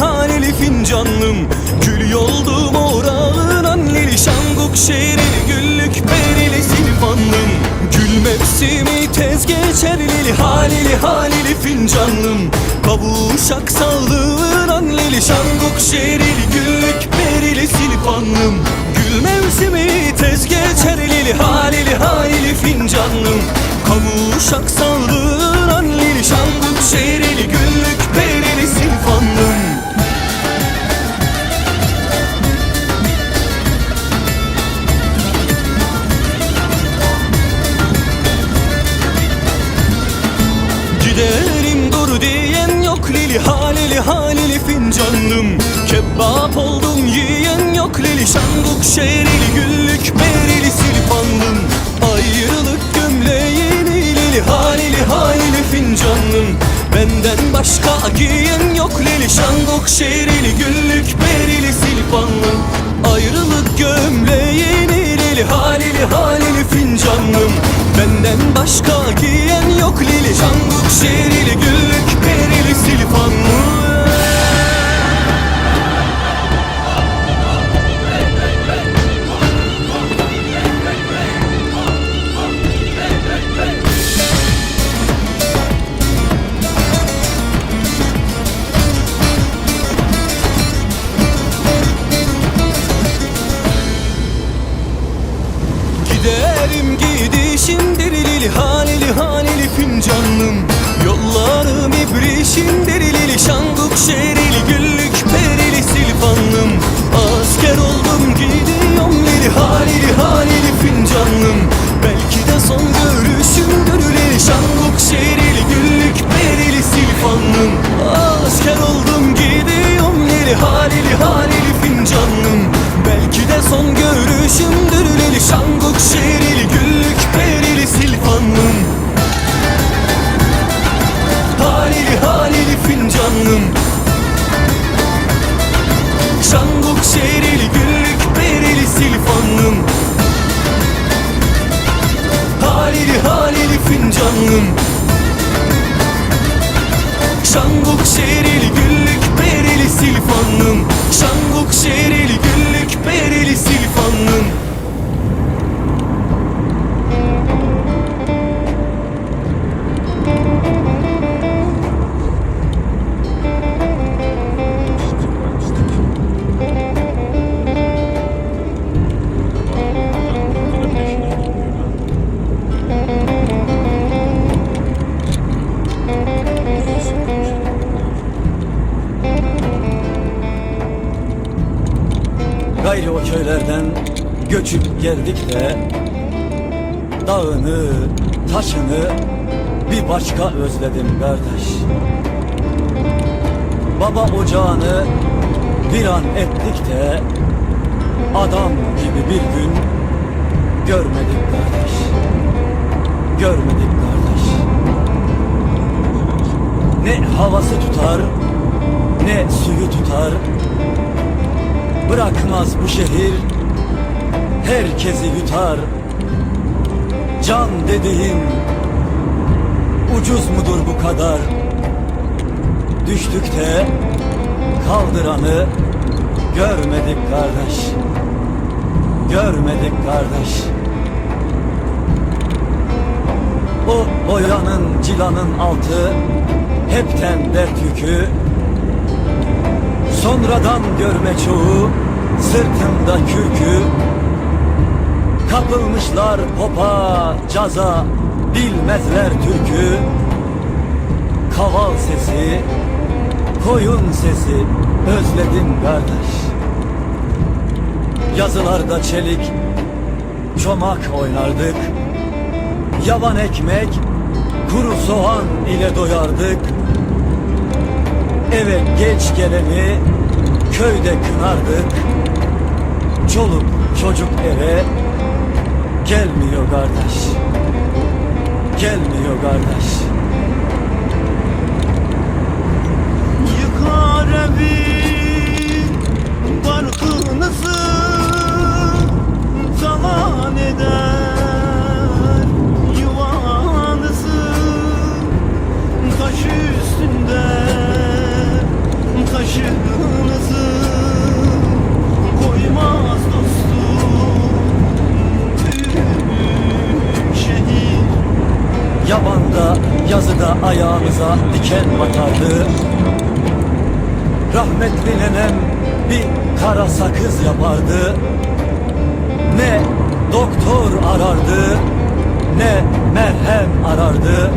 halili fincanlım Gül yoldum moralın anneli. Şanguk şehrili güllük perili silvanlım Gül mevsimi tez geçer lili. Halili halili fincanlım Kavuşak sağlığın anneli. Şanguk şehrili güllük perili silvanlım Gül mevsimi tez geçer lili. Halili halili fincanlım Kavuşak sağlığın halili halili fincanlım Kebap oldum yiyen yok lili şanguk şehrili güllük berili silpanlım Ayrılık gömleğini lili halili halili fincanlım Benden başka giyen yok lili şanguk şehrili güllük berili silpanlım Ayrılık gömleğini lili halili halili fincanlım Benden başka giyen yok fincanlım Yollarım ibrişimdir lili şanguk şehrili fincanlım Şanguk şehrili güllük perili silfanlım Halili halili fincanlım şehrili köylerden göçüp geldik de Dağını, taşını bir başka özledim kardeş. Baba ocağını bir an ettik de Adam gibi bir gün görmedik kardeş. Görmedik kardeş. Ne havası tutar ne suyu tutar Bırakmaz bu şehir. Herkesi yutar. Can dediğin Ucuz mudur bu kadar? Düştükte Kaldıranı Görmedik kardeş. Görmedik kardeş. O boyanın cilanın altı Hepten dert yükü. Sonradan görme çoğu sırtında kürkü Kapılmışlar popa, caza, bilmezler türkü. Kaval sesi, koyun sesi. Özledim kardeş. Yazılarda çelik, çomak oynardık. Yavan ekmek, kuru soğan ile doyardık. Eve geç geleni köyde kınardık Çoluk çocuk eve gelmiyor kardeş. Gelmiyor kardeş ayağımıza diken batardı. Rahmetli nenem bir kara sakız yapardı. Ne doktor arardı Ne merhem arardı